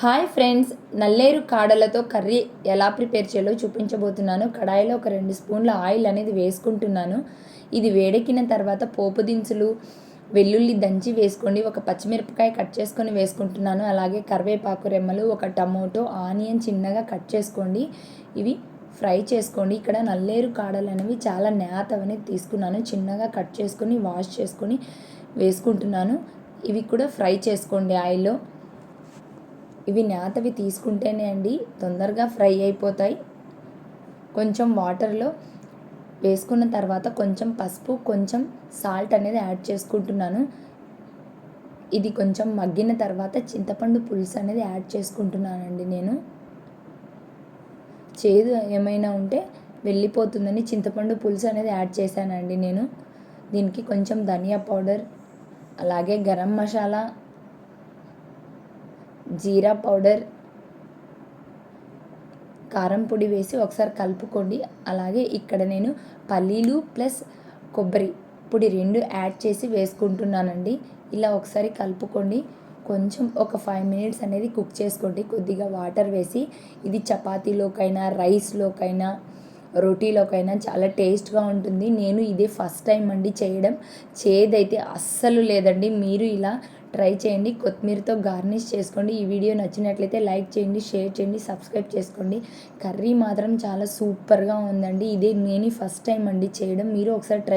Hi friends నల్లేరు కాడలతో curry ఎలా prepare చేయాలో చూపించబోతున్నాను. కడాయిలో ఒక రెండు స్పూన్ల ఆయిల్ అనేది వేసుకుంటున్నాను. ఇది వేడెక్కిన తర్వాత పోపు దినుసులు వెల్లుల్లి దంచి వేసుకోండి. ఒక పచ్చిమిరపకాయ కట్ చేసుకొని వేసుకుంటున్నాను. అలాగే కరివేపాకు రెమ్మలు ఒక టమోటో ఆనియన్ చిన్నగా కట్ చేసుకోండి. ఇవి ఫ్రై చేసుకోండి. ఇక్కడ నల్లేరు కాడలు అనేవి చాలా నేతవని తీసుకున్నాను. చిన్నగా కట్ చేసుకొని వాష్ చేసుకొని వేసుకుంటున్నాను. ఇవి కూడా ఫ్రై చేసుకోండి ఆయిల్లో. ఇవి నేతవి తీసుకుంటేనే అండి తొందరగా ఫ్రై అయిపోతాయి. కొంచెం వాటర్లో వేసుకున్న తర్వాత కొంచెం పసుపు కొంచెం సాల్ట్ అనేది యాడ్ చేసుకుంటున్నాను. ఇది కొంచెం మగ్గిన తర్వాత చింతపండు పులుసు అనేది యాడ్ చేసుకుంటున్నానండి నేను. చేదు ఏమైనా ఉంటే వెళ్ళిపోతుందని చింతపండు పులుసు అనేది యాడ్ చేశానండి నేను. దీనికి కొంచెం ధనియా పౌడర్ అలాగే గరం మసాలా జీరా పౌడర్ కారం పొడి వేసి ఒకసారి కలుపుకోండి. అలాగే ఇక్కడ నేను పల్లీలు ప్లస్ కొబ్బరి పొడి రెండు యాడ్ చేసి వేసుకుంటున్నానండి. ఇలా ఒకసారి కలుపుకోండి. కొంచెం ఒక ఫైవ్ మినిట్స్ అనేది కుక్ చేసుకోండి. కొద్దిగా వాటర్ వేసి ఇది చపాతీలోకైనా రైస్లోకైనా రోటీలోకైనా చాలా టేస్ట్గా ఉంటుంది. నేను ఇదే ఫస్ట్ టైం అండి చేయడం. చేదైతే అస్సలు లేదండి. మీరు ఇలా ట్రై చేయండి. కొత్తిమీరతో గార్నిష్ చేసుకోండి. ఈ వీడియో నచ్చినట్లయితే లైక్ చేయండి షేర్ చేయండి సబ్స్క్రైబ్ చేసుకోండి. కర్రీ మాత్రం చాలా సూపర్గా ఉందండి. ఇదే నేను ఫస్ట్ టైం అండి చేయడం. మీరు ఒకసారి ట్రై